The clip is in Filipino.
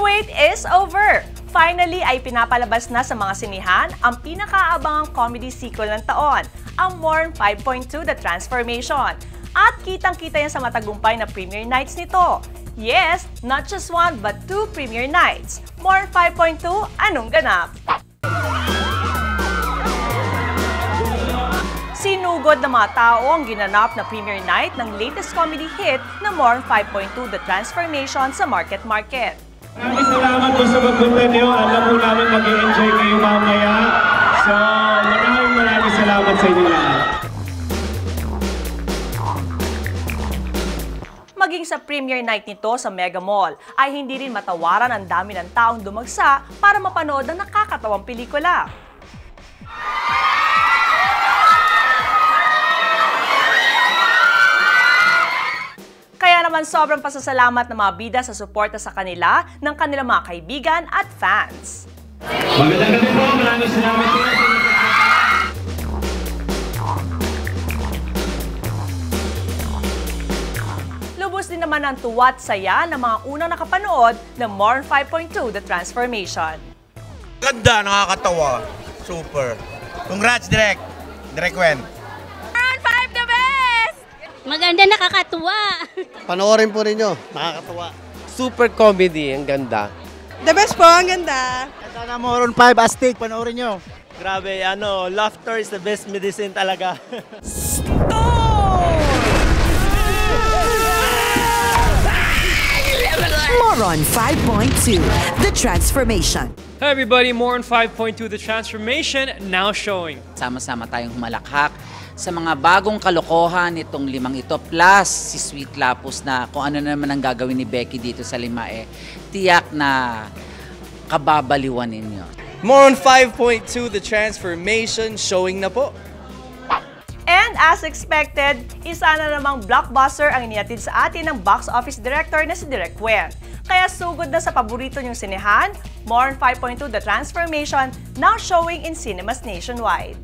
wait is over! Finally ay pinapalabas na sa mga sinihan ang pinakaabangang comedy sequel ng taon, ang Morn 5.2 The Transformation. At kitang-kita yan sa matagumpay na premiere nights nito. Yes, not just one but two premiere nights. Morn 5.2, anong ganap? Sinugod ng mga tao ang ginanap na premiere night ng latest comedy hit na Morn 5.2 The Transformation sa Market Market. Maraming salamat po sa pagpunta niyo. Alam po namin mag-enjoy kayo mamaya. So, maraming maraming salamat sa inyo lahat. Maging sa premiere night nito sa Mega Mall ay hindi rin matawaran ang dami ng taong dumagsa para mapanood ang nakakatawang pelikula. Naman sobrang pasasalamat ng mga bida sa suporta sa kanila ng kanilang mga kaibigan at fans. Magandang gabi po. Maraming salamat po. Lubos din naman ang tuwat saya ng mga unang nakapanood ng Morn 5.2 The Transformation. Ganda, nakakatawa. Super. Congrats, Direk. Direk Wen. Maganda, nakakatuwa. Panoorin po ninyo, nakakatawa. super comedy, ang ganda. The best po, ang ganda. Sana Moron 5 Astig, panoorin nyo. Grabe, ano, laughter is the best medicine talaga. Moron 5.2 The Transformation. Hi everybody, more on 5.2 The Transformation now showing. Sama-sama tayong humalakhak sa mga bagong kalokohan nitong limang ito plus si Sweet Lapus na kung ano naman ang gagawin ni Becky dito sa lima eh tiyak na kababaliwan ninyo. More on 5.2 The Transformation showing na po. And as expected, isa na namang blockbuster ang inihatid sa atin ng box office director na si Direk Wen. Kaya sugod na sa paborito niyong sinehan, More on 5.2 The Transformation now showing in cinemas nationwide.